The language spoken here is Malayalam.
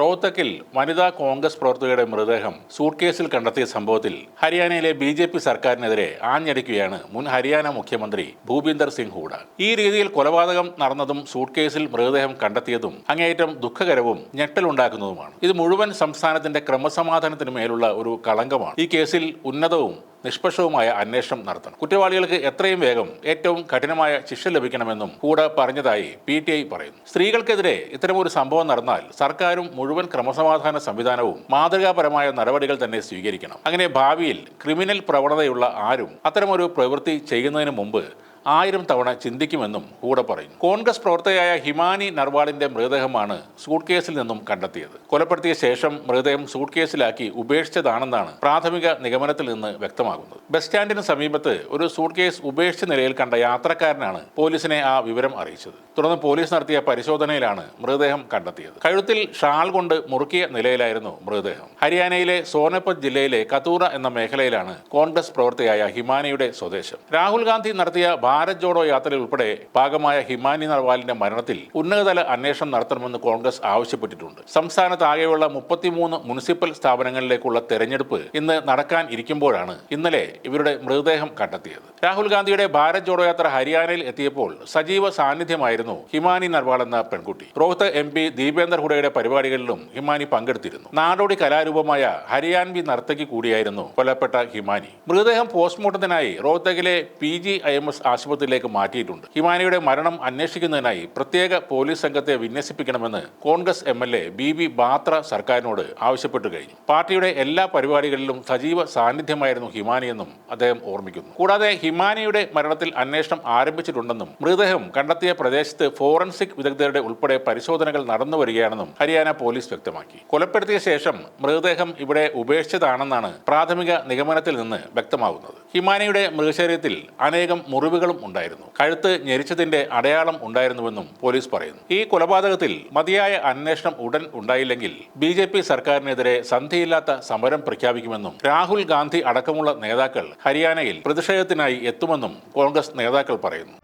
റോഹ്തക്കിൽ വനിതാ കോൺഗ്രസ് പ്രവർത്തകരുടെ മൃതദേഹം സൂട്ട്കേസിൽ കണ്ടെത്തിയ സംഭവത്തിൽ ഹരിയാനയിലെ ബി ജെ പി സർക്കാരിനെതിരെ ആഞ്ഞടിക്കുകയാണ് മുൻ ഹരിയാന മുഖ്യമന്ത്രി ഭൂപീന്ദർ സിംഗ് ഹൂഡ. ഈ രീതിയിൽ കൊലപാതകം നടന്നതും സൂട്ട്കേസിൽ മൃതദേഹം കണ്ടെത്തിയതും അങ്ങേയറ്റം ദുഃഖകരവും ഞെട്ടലുണ്ടാക്കുന്നതുമാണ്. ഇത് മുഴുവൻ സംസ്ഥാനത്തിന്റെ ക്രമസമാധാനത്തിന് മേലുള്ള ഒരു കളങ്കമാണ്. ഈ കേസിൽ ഉന്നതവും നിഷ്പക്ഷവുമായ അന്വേഷണം നടത്തണം. കുറ്റവാളികൾക്ക് എത്രയും വേഗം ഏറ്റവും കഠിനമായ ശിക്ഷ ലഭിക്കണമെന്നും കൂടെ പറഞ്ഞതായി പി ടി ഐ പറയുന്നു. സ്ത്രീകൾക്കെതിരെ ഇത്തരമൊരു സംഭവം നടന്നാൽ സർക്കാരും മുഴുവൻ ക്രമസമാധാന സംവിധാനവും മാതൃകാപരമായ നടപടികൾ തന്നെ സ്വീകരിക്കണം. അങ്ങനെ ഭാവിയിൽ ക്രിമിനൽ പ്രവണതയുള്ള ആരും അത്തരമൊരു പ്രവൃത്തി ചെയ്യുന്നതിന് മുമ്പ് ആയിരം തവണ ചിന്തിക്കുമെന്നും കൂടെ പറയും കോൺഗ്രസ് പ്രവർത്തകയായ ഹിമാനി നർവാളിന്റെ മൃതദേഹമാണ് സൂട്ട് കേസിൽ നിന്നും കണ്ടെത്തിയത്. കൊലപ്പെടുത്തിയ ശേഷം മൃതദേഹം സൂട്ട് കേസിലാക്കി ഉപേക്ഷിച്ചതാണെന്നാണ് പ്രാഥമിക നിഗമനത്തിൽ നിന്ന് വ്യക്തമാകുന്നത്. ബസ് സ്റ്റാൻഡിന് സമീപത്ത് ഒരു സൂട്ട് കേസ് ഉപേക്ഷിച്ച നിലയിൽ കണ്ട യാത്രക്കാരനാണ് പോലീസിനെ ആ വിവരം അറിയിച്ചത്. തുടർന്ന് പോലീസ് നടത്തിയ പരിശോധനയിലാണ് മൃതദേഹം കണ്ടെത്തിയത്. കഴുത്തിൽ ഷാൾ കൊണ്ട് മുറുക്കിയ നിലയിലായിരുന്നു മൃതദേഹം. ഹരിയാനയിലെ സോനപത് ജില്ലയിലെ കത്തൂറ എന്ന മേഖലയിലാണ് കോൺഗ്രസ് പ്രവർത്തകയായ ഹിമാനിയുടെ സ്വദേശം. രാഹുൽ ഗാന്ധി നടത്തിയ ഭാരത് ജോഡോ യാത്രയിൽ ഉൾപ്പെടെ ഭാഗമായ ഹിമാനി നർവാലിന്റെ മരണത്തിൽ ഉന്നതതല അന്വേഷണം നടത്തണമെന്ന് കോൺഗ്രസ് ആവശ്യപ്പെട്ടിട്ടുണ്ട്. സംസ്ഥാനത്താകെയുള്ള മുപ്പത്തിമൂന്ന് മുനിസിപ്പൽ സ്ഥാപനങ്ങളിലേക്കുള്ള തെരഞ്ഞെടുപ്പ് ഇന്ന് നടക്കാൻ ഇരിക്കുമ്പോഴാണ് ഇന്നലെ ഇവരുടെ മൃതദേഹം കണ്ടെത്തിയത്. രാഹുൽ ഗാന്ധിയുടെ ഭാരത് ജോഡോ യാത്ര ഹരിയാനയിൽ എത്തിയപ്പോൾ സജീവ സാന്നിധ്യമായിരുന്നു ഹിമാനി നർവാൾ എന്ന പെൺകുട്ടി. റോഹത്ത് എം പി ദീപേന്ദർ ഹുഡയുടെ പരിപാടികളിലും ഹിമാനി പങ്കെടുത്തിരുന്നു. നാടോടി കലാരൂപമായ ഹരിയാൻവി നർത്തകി കൂടിയായിരുന്നു കൊല്ലപ്പെട്ട ഹിമാനി. മൃതദേഹം പോസ്റ്റ്മോർട്ടത്തിനായി റോഹത്തകിലെ P G I M S ആശുപത്രിയിലേക്ക് മാറ്റിയിട്ടുണ്ട്. ഹിമാനിയുടെ മരണം അന്വേഷിക്കുന്നതിനായി പ്രത്യേക പോലീസ് സംഘത്തെ വിന്യസിപ്പിക്കണമെന്ന് Congress M L A B V Batra സർക്കാരിനോട് ആവശ്യപ്പെട്ടു കഴിഞ്ഞു. പാർട്ടിയുടെ എല്ലാ പരിപാടികളിലും സജീവ സാന്നിധ്യമായിരുന്നു ഹിമാനിയെന്നും അദ്ദേഹം ഓർമ്മിക്കുന്നു. കൂടാതെ ഹിമാനിയുടെ മരണത്തിൽ അന്വേഷണം ആരംഭിച്ചിട്ടുണ്ടെന്നും മൃതദേഹം കണ്ടെത്തിയ പ്രദേശത്ത് ഫോറൻസിക് വിദഗ്ധരുടെ ഉൾപ്പെടെ പരിശോധനകൾ നടന്നു വരികയാണെന്നും ഹരിയാന പോലീസ് വ്യക്തമാക്കി. കൊലപ്പെടുത്തിയ ശേഷം മൃതദേഹം ഇവിടെ ഉപേക്ഷിച്ചതാണെന്നാണ് പ്രാഥമിക നിഗമനത്തിൽ നിന്ന് വ്യക്തമാകുന്നത് ഹിമാനിയുടെ മൃതശരീരത്തിൽ അനേകം മുറിവുകളും ഉണ്ടായിരുന്നു. കഴുത്ത് ഞെരിച്ചതിന്റെ അടയാളം ഉണ്ടായിരുന്നുവെന്നും പോലീസ് പറയുന്നു. ഈ കൊലപാതകത്തിൽ മതിയായ അന്വേഷണം ഉടൻ ഉണ്ടായില്ലെങ്കിൽ ബി ജെ പി സർക്കാരിനെതിരെ സന്ധിയില്ലാത്ത സമരം പ്രഖ്യാപിക്കുമെന്നും രാഹുൽ ഗാന്ധി അടക്കമുള്ള നേതാക്കൾ ഹരിയാനയിൽ പ്രതിഷേധത്തിനായി എത്തുമെന്നും കോൺഗ്രസ് നേതാക്കൾ പറയുന്നു.